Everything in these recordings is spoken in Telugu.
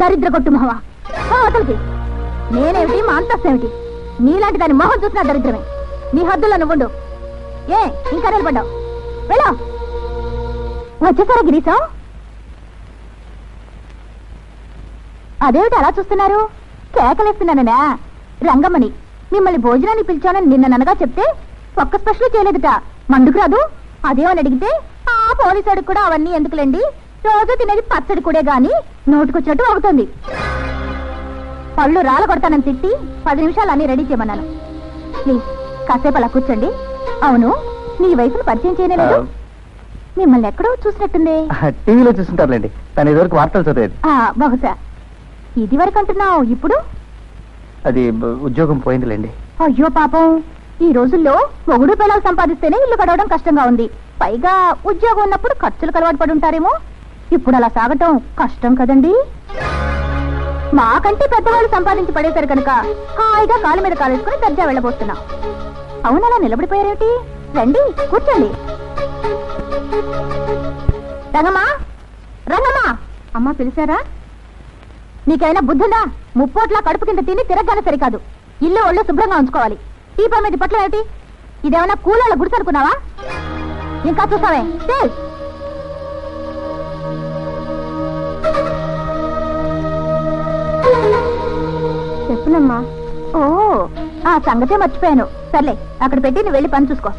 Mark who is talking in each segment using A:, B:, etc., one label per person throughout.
A: దరిద్ర కొట్టు మొహవా నేనేమిటి? మా అంతస్తేమిటి నీలాంటి దాని మొహం చూసినా దరిద్రమే. నీ హద్దుల్లో నువ్వుండు. ఏ ఇంకా నిలబడ్డావు. వెళ్ళా. వచ్చేసారా గిరీశం? అదేమిటి అలా చూస్తున్నారు? కేకలేస్తున్నాననా? రంగమణి మిమ్మల్ని భోజనాన్ని పిలిచానని నిన్న ననగా చెప్తే ఒక్క స్పెషల్ చేయలేదుట. మండుకు రాదు? అదేమని అడిగితే ఆ పోలీసుడికి కూడా అవన్నీ ఎందుకులేండి? రోజు తినేది పచ్చడి కూడా గాని నోటుకొచ్చినట్టు అవుతుంది. పళ్ళు రాల కొడతానని తిట్టి పది నిమిషాలు అన్ని రెడీ చేయమన్నాను. ప్లీజ్ కాసేపు అలా కూర్చోండి. అవును నీ వయసును పరిచయం చేయలేదు మిమ్మల్ని ఎక్కడో చూసినట్టుంది.
B: టీవీలో చూస్తుంటారులేండి. తను ఇదివరకు వార్తలు చదివేది.
A: ఆ, బహుశా. ఇది వరకు అంటున్నావు ఇప్పుడు?
B: అది ఉద్యోగం పోయిందిలేండి.
A: అయ్యో పాపం ఈ రోజుల్లో మొగుడు పిల్లలు సంపాదిస్తేనే ఇల్లు గడవడం కష్టంగా ఉంది. పైగా ఉద్యోగం ఉన్నప్పుడు ఖర్చులు అలవాటు పడి ఉంటారేమో. ఇప్పుడు అలా సాగటం కష్టం కదండి? మాకంటే పెద్దవాళ్ళు సంపాదించి పడేశారు కనుక హాయిగా కాలు మీద కాలేసుకుని దర్జా వెళ్ళబోతున్నా. అవును అలా నిలబడిపోయారేమిటి? రండి కూర్చోండి. రంగమ్మా రంగమ్మా. అమ్మా పిలిచారా? నీకైనా బుద్ధిందా? ముప్పోట్ల కడుపు కింద తిని తిరగగానే సరికాదు. ఇల్లు ఒళ్ళు శుభ్రంగా ఉంచుకోవాలి. టీపా మీద పట్ల ఏమిటి ఇదేమన్నా కూలాల గుడిసె అనుకున్నావా? ఇంకా చూసావే తేల్. చెప్పునమ్మా. ఓ ఆ సంగతే మర్చిపోయాను. సర్లే అక్కడ పెట్టి నువ్వు వెళ్ళి పని చూసుకో.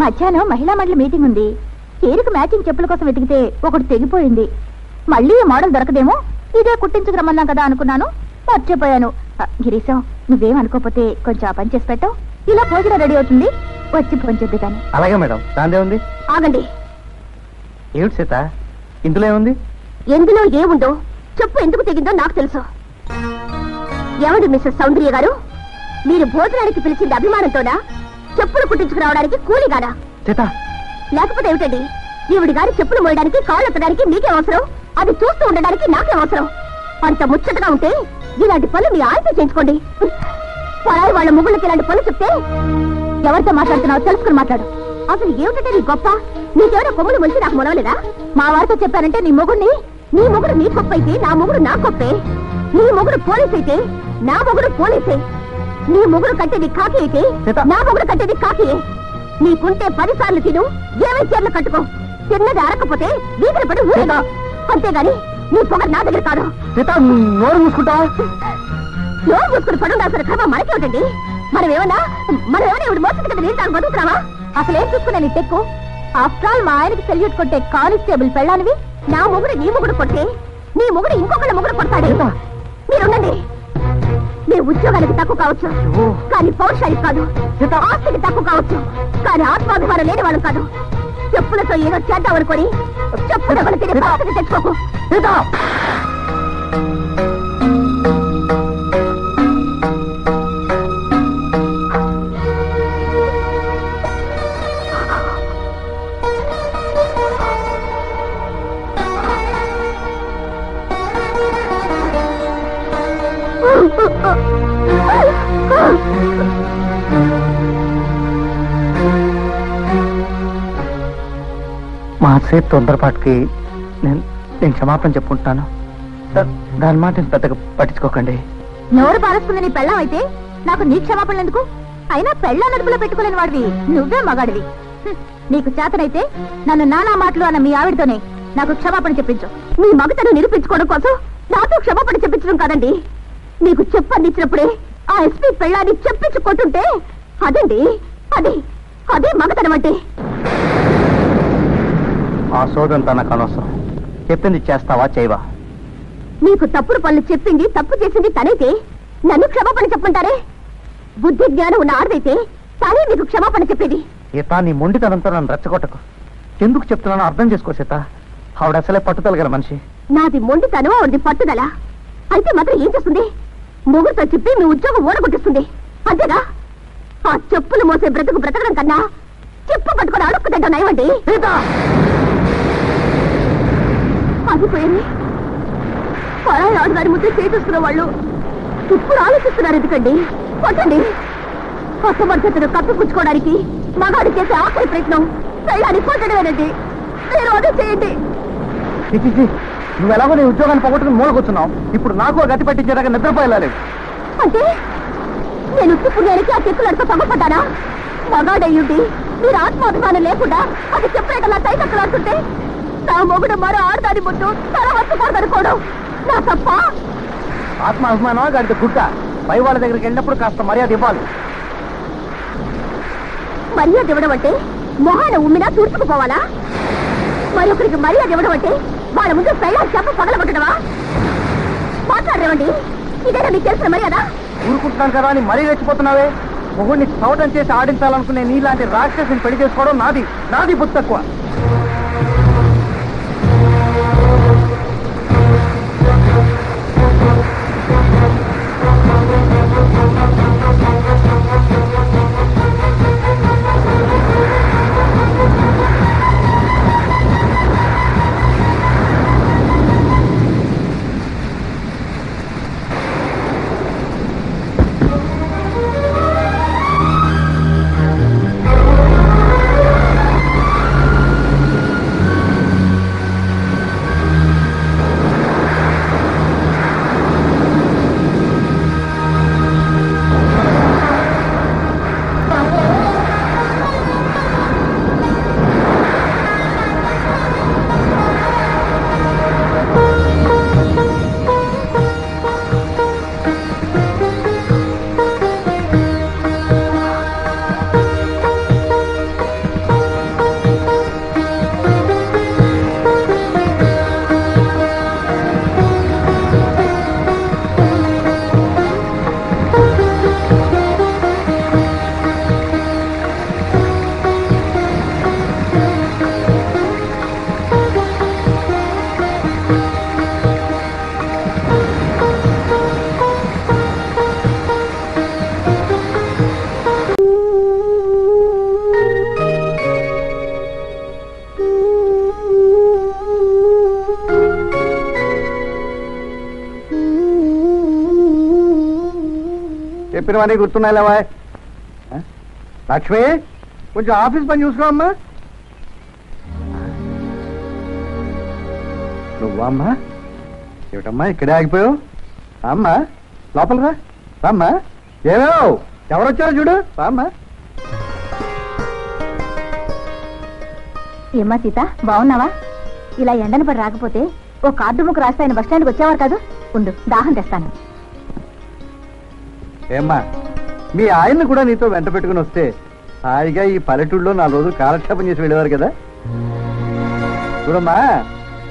A: మధ్యాహ్నం మహిళా మండలి మీటింగ్ ఉంది. చీరకు మ్యాచింగ్ చెప్పుల కోసం వెతికితే ఒకటి తెగిపోయింది. మళ్ళీ ఈ మోడల్ దొరకదేమో? ఇదే కుట్టించుకురమ్మన్నాం కదా అనుకున్నాను. మర్చిపోయాను. ఆ, గిరీశం నువ్వేం అనుకోపోతే కొంచెం ఆ పని చేసి పెట్టావు ఇలా భోజనం రెడీ అవుతుంది. వచ్చి ఫోన్ చేద్దు కానీ.
B: అలాగే మేడం. దాందే ఉంది
A: ఆగండి.
B: ఏమిటి సీత? ఇందులో ఏముంది?
A: ఎందులో ఏముందో చెప్పు ఎందుకు తెగిందో నాకు తెలుసు. ఏమండి మిస్టర్ సౌందర్య గారు? మీరు భోజనానికి పిలిచింది అభిమానంతోనా? చెప్పులు కుట్టించుకురావడానికి కూలిగానా? లేకపోతే ఏమిటండి? ఈవిడి గారి చెప్పులు మోయడానికి కాళ్ళు ఎత్తడానికి మీకే అవసరం? అది చూస్తూ ఉండడానికి నాకే అవసరం? అంత ముచ్చటగా ఉంటే ఇలాంటి పనులు మీ ఆయనతో చేయించుకోండి. పరాయి వాళ్ళ ముగ్గులకి ఇలాంటి పనులు చెప్తే ఎవరితో మాట్లాడుతున్నావు తెలుసుకుని మాట్లాడు. అసలు ఏమిటంటే నీ గొప్ప? నీకేమైనా కొమ్ములు ముంచి నాకు మొనవలేదా మా వారితో చెప్పారంటే నీ మొగుడిని నీ మొగుడు నీ గొప్ప అయితే నా మొగుడు నా గొప్పే నీ మొగుడు పోలీస్ అయితే నా మొగుడు పోలీసే. నీ మొగుడు కట్టేది కాకి అయితే. నా మొగుడు కట్టేది కాకియే నీకుంటే పది సార్లు తిను ఏవే చీరలు కట్టుకో. తిన్నది అరకపోతే వీధిని పడి ఊరేగా అంతేగాని నీ పొగ నా దగ్గర కాదు.
B: నోరు మూసుకుంటా?
A: నోరు మూసుకుని పడుండాల్సిన క్రమం మనకేమిటండి మనం ఏమన్నా మనం ఏమైనా ఇప్పుడు మోసం కదా నేను తాను బతుకుతున్నావా? అసలు ఏం చూసుకున్నా నీ టెక్కు ఆఫ్టర్ ఆల్ మా ఆయనకి సెల్యూట్ కొట్టే కానిస్టేబుల్ పెళ్ళానివి నా మొగుడు నీ మొగుడు కొట్టే నీ మొగుడు ఇంకొకళ్ళ మొగుడు కొడతాడు. మీరుండండి. మీ ఉద్యోగానికి తక్కువ కావచ్చు. కానీ పౌరుషానికి కాదు.
B: సీత.
A: ఆస్తికి తక్కువ కావచ్చు. కానీ ఆత్మాభిమానం లేని వాళ్ళు కాదు. చెప్పులతో ఏదో చేద్దాం అనుకొని చెప్పుల తెచ్చుకోకు.
B: మాసేపు తొందరపాటుకి నేను నేను క్షమాపణ చెప్పుకుంటాను దాని మాట నేను పెద్దగా పట్టించుకోకండి.
A: ఎవరు పారేస్తుంది నీ పెళ్ళం అయితే? నాకు నీ క్షమాపణ ఎందుకు? అయినా పెళ్ళ నడుపులో పెట్టుకోలేని వాడివి. నువ్వే మగాడివి. నీకు చేతనైతే నన్ను నానా మాటలు అన్న మీ ఆవిడతోనే నాకు క్షమాపణ చెప్పించు. మీ మగతను నిరూపించుకోవడం కోసం నాతో క్షమాపణ చెప్పించడం కాదండి. నీకు చెప్పందించినప్పుడే ఆ ఎస్పీ పెళ్ళాన్ని చెప్పించు కొట్టుంటే అదండి అది అదే మగతనం అంటే.
B: ఆ సోదంతా నాకు అనవసరం చెప్పింది చేస్తావా చేయవా?
A: నీకు తప్పుడు పనులు చెప్పింది తప్పు చేసింది తనైతే. నన్ను క్షమాపణ చెప్పంటారే బుద్ధి జ్ఞానం ఉన్న ఆడదైతే తనే నీకు క్షమాపణ చెప్పేది.
B: సీత నీ మొండితనంతో నన్ను రెచ్చగొట్టకు. ఎందుకు చెప్తున్నానో అర్థం చేసుకో సీత. ఆవిడ అసలే పట్టుదల గల మనిషి.
A: నాది మొండితనం ఆవిడది పట్టుదల. అయితే మాత్రం ఏం చేస్తుంది? మొగుడుతో చెప్పి మీ ఉద్యోగం ఓడగొట్టిస్తుంది అంతేగా? ఆ చెప్పులు మోసే బ్రతుకు బ్రతకడం కన్నా చెప్పు పట్టుకొని అడుక్కు తింటాం నయమండి. అది పోయింది పరాయి ఆడదాని ముద్ద చేసేసుకున్న వాళ్ళు ఇప్పుడు ఆలోచిస్తున్నారు ఎందుకండి? కొట్టండి. అసమర్థతను కప్పిపుచ్చుకోవడానికి మగాడు చేసే ఆఖరి ప్రయత్నం పెళ్ళాన్ని కొట్టడమేనండి మీరు అదే చేయండి.
C: నువ్వు ఎలాగో నీ ఉద్యోగాన్ని పోగొట్టుకుని మూల కూర్చున్నావు ఇప్పుడు నాకు గతి పట్టించేదాకా నిద్రపోయేలాలేదు
D: అంటే నేను ఉత్తి పుణ్యానికి ఆ చెక్కులు అడుగు తగ్గపడ్డానా మగాడయ్యుండి మీరు ఆత్మాభిమానం లేకుండా అది చెప్పేటలా తైతక్కలాడుతుంటే నా మొగుడు మరో ఆడదాని ముందు తల వచ్చకూడదనుకోవడం నా తప్ప?
C: ఆత్మాభిమానం గాడితో గుట్ట? పై వాళ్ళ దగ్గరికి వెళ్ళినప్పుడు కాస్త మర్యాద ఇవ్వాలి.
D: మర్యాద ఇవ్వడం అంటే మొహాన ఉమ్మినా తూర్చుకుపోవాలా మరొకరికి మర్యాద ఇవ్వడం అంటే వాళ్ళ ముందు పెళ్ళ చెప్ప పగలగొట్టడమా? మాట్లాడరేవండి ఇదేనా మీకు తెలిసిన మర్యాద?
C: ఊరుకుంటున్నాను కదా అని మరీ రెచ్చిపోతున్నావే? మొగుడిని చవటం చేసి ఆడించాలనుకునే నీలాంటి రాక్షసుని పెళ్ళి చేసుకోవడం నాది. నాది బుద్ధి తక్కువ. చెప్పినవన్నీ గుర్తున్నాయి లేవా లక్ష్మి కొంచెం ఆఫీస్ పని చూసుకో అమ్మా. నువ్వా అమ్మా? ఏమిటమ్మా ఇక్కడే ఆగిపోయావు? అమ్మా లోపల రా. రామ్మా. ఏమేవ్ ఎవరొచ్చారో చూడు. రామ్మా.
D: ఏమ్మా సీత బాగున్నావా? ఇలా ఎండను పడి రాకపోతే ఓ కార్డు ముక్కు రాస్తే ఆయన బస్ వచ్చేవారు కాదు? ఉండు దాహం తెస్తాను.
C: ఏమ్మా మీ ఆయన్ని కూడా నీతో వెంట పెట్టుకుని వస్తే హాయిగా ఈ పల్లెటూళ్ళలో నా రోజు కాలక్షేపం చేసి వెళ్ళేవారు కదా? చూడమ్మా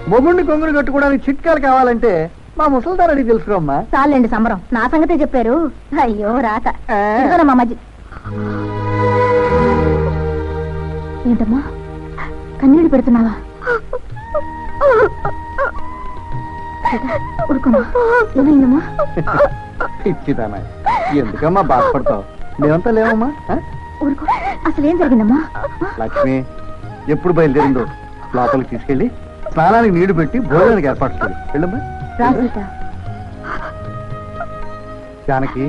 C: మొగుడిని కొంగుని కట్టుకోవడానికి చిట్కాలు కావాలంటే మా ముసలిదారు అడిగి తెలుసుకోమ్మా.
D: చాలండి సంబరం. నా సంగతే చెప్పారు. అయ్యో రాత. ఏంటమ్మా? కన్నీళ్ళు పెడుతున్నావా? ఊరుకోమా ఏమైందమ్మా?
C: ఇచ్చిదానా ఎందుకమ్మా బాధపడతావు? మేమంతా లేవమ్మా?
D: ఊరుకో. అసలు ఏం జరిగిందమ్మా?
C: లక్ష్మి ఎప్పుడు బయలుదేరిందో? లోపలికి తీసుకెళ్ళి స్నానానికి నీళ్ళు పెట్టి భోజనానికి ఏర్పాటు చేయాలి వెళ్ళమ్మా. జానకి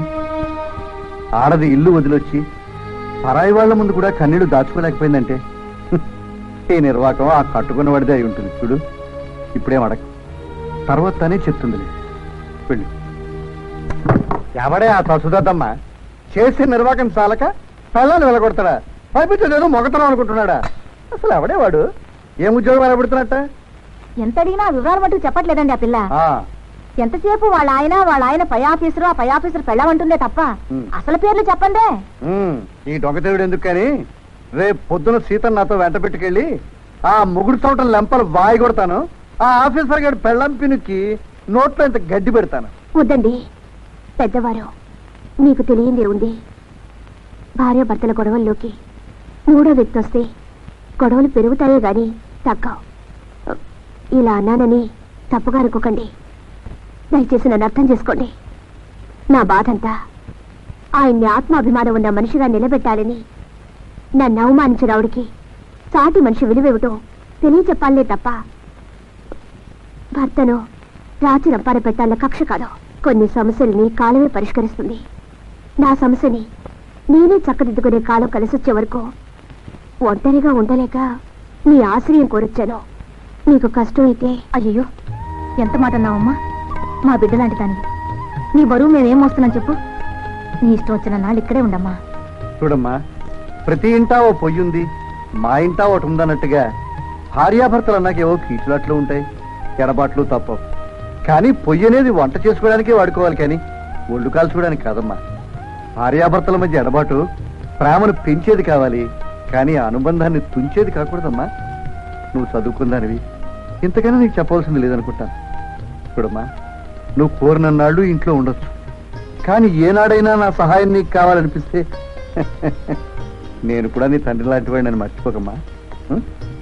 C: ఆడది ఇల్లు వదిలొచ్చి పరాయి వాళ్ళ ముందు కూడా కన్నీళ్ళు దాచుకోలేకపోయిందంటే. ఈ నిర్వాకం ఆ కట్టుకున్న వాడిదే అయి ఉంటుంది. చూడు ఇప్పుడేం అడగ తర్వాత తనే చెప్తుందిలే. వెళ్ళి. ఎవడే ఆ తసుదద్దమ్మ చేసే నిర్వాకం చాలక పిల్లల్ని వెళ్ళగొడతాడా? పైపించేదేదో మొగతనం అనుకుంటున్నాడా? అసలు ఎవడే వాడు? ఏం ఉద్యోగం వెళ్ళబడుతున్నట్ట
D: ఎంత అడిగినా వివరాలు మటుకు చెప్పట్లేదండి ఆ పిల్ల.
C: ఆ,
D: ఎంతసేపు వాళ్ళ ఆయన వాళ్ళ ఆయన పై ఆఫీసరు ఆ పై ఆఫీసరు పెళ్ళమంటుందే తప్ప. అసలు పేర్లు చెప్పండే.
C: ఈ దొంగతేవుడు ఎందుకు కానీ? రేపు పొద్దున సీతను నాతో వెంట పెట్టుకెళ్ళి ఆ ముగుడు చోటం లెంపలు వాయి కొడతాను ఆ ఆఫీసర్ గారి పెళ్ళం పినుక్కి నోట్లో ఇంత గడ్డి పెడతాను.
D: వద్దండి. పెద్దవారు నీకు తెలియందే ఉంది భార్య భర్తల గొడవల్లోకి మూడో వ్యక్తి వస్తే గొడవలు పెరుగుతాయే గాని తగ్గవు. ఇలా అన్నానని తప్పుగా అనుకోకండి. దయచేసి నన్ను అర్థం చేసుకోండి. నా బాధంతా ఆయన్ని ఆత్మాభిమానం ఉన్న మనిషిగా నిలబెట్టాలని నన్ను అవమానించిన సాటి మనిషి విలువేమిటో తెలియచెప్పాలనే తప్ప భర్తను రాచి రంపాన పెట్టాలన్న కక్ష కాదు. కొన్ని సమస్యల్ని కాలమే పరిష్కరిస్తుంది. నా సమస్యని నేనే చక్కదిద్దుకునే కాలం కలిసొచ్చే వరకు ఒంటరిగా ఉండలేక నీ ఆశ్రయం కోరొచ్చాను. నీకు కష్టం అయితే అయ్యో ఎంత మాట అన్నావమ్మా? మా బిడ్డలాంటి లాంటి నీ బరువు మేమేం మోస్తున్నాం చెప్పు. నీ ఇష్టం వచ్చిన నాళ్ళు ఇక్కడే ఉండమ్మా.
C: చూడమ్మా ప్రతి ఇంటా ఓ పొయ్యి ఉంది మా ఇంటా ఒకటి ఉందన్నట్టుగా భార్యాభర్తలు అన్నాకేవో కీచులట్లు ఉంటాయి ఎడబాట్లు తప్పవు. కానీ పొయ్యి అనేది వంట చేసుకోవడానికే వాడుకోవాలి కానీ ఒళ్ళు కాల్చుకోవడానికి కాదమ్మా. భార్యాభర్తల మధ్య ఎడబాటు ప్రేమను పెంచేది కావాలి కానీ ఆ అనుబంధాన్ని తుంచేది కాకూడదమ్మా. నువ్వు చదువుకుందానివి ఇంతకైనా నీకు చెప్పవలసింది లేదనుకుంటాను చూడమ్మా నువ్వు కోరినన్నాళ్ళు ఇంట్లో ఉండొచ్చు. కానీ ఏనాడైనా నా సహాయం నీకు కావాలనిపిస్తే నేను కూడా నీ తండ్రి లాంటి వాడిని మర్చిపోకమ్మా.